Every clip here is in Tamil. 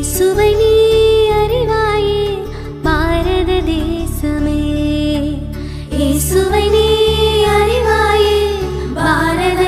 இயேசுவை நீ அறிவாயே பாரத தேசமே. இயேசுவை நீ அறிவாயே பாரத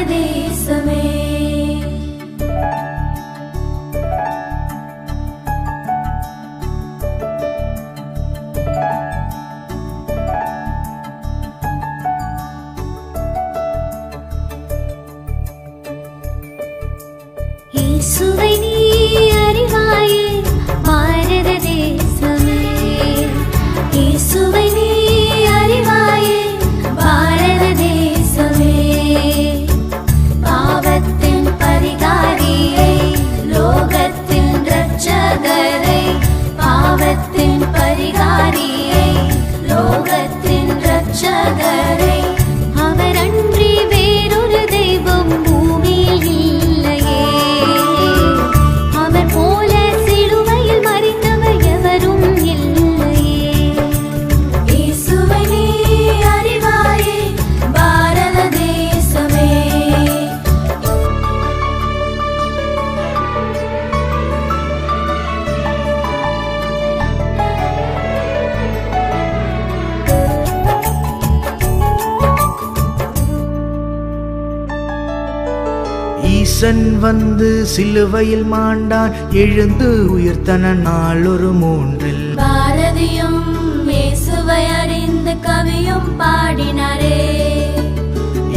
ஈசன் வந்து சிலுவையில் மாண்டான் எழுந்து உயிர்த்தன நாளொரு மூன்றில். பாரதியும் இயேசுவை அறிந்து கவியும் பாடினாரே.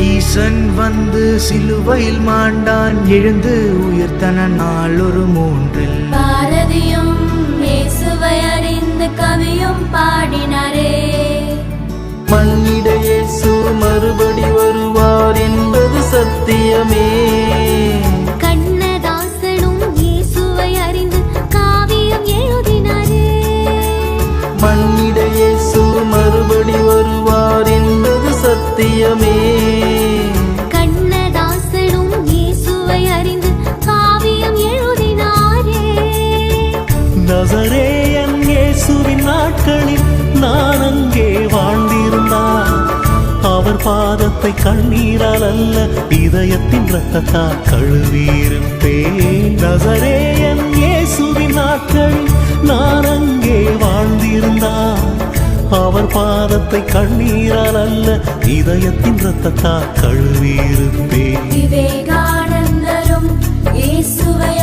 ஈசன் வந்து சிலுவையில் மாண்டான் எழுந்து உயிர்த்தன நாளொரு மூன்றில். பாரதியும் இயேசுவை அறிந்து கவியும் பாடினாரே. மண்ணிடையே மறுபடி வருவார் என்பது சத்தியமே. பாவத்தை கண்ணீரால் அல்ல இதயத்தின் ரத்தத்தால் கழுவியிருப்பேன். நசரே என் இயேசுவின் நாட்கள் நான் அங்கே வாழ்ந்திருந்தான். அவர் பாதத்தை கண்ணீரால் அல்ல இதயத்தின் ரத்தத்தால் கழுவியிருப்பேன். விவேகானந்தரும் இயேசுவைய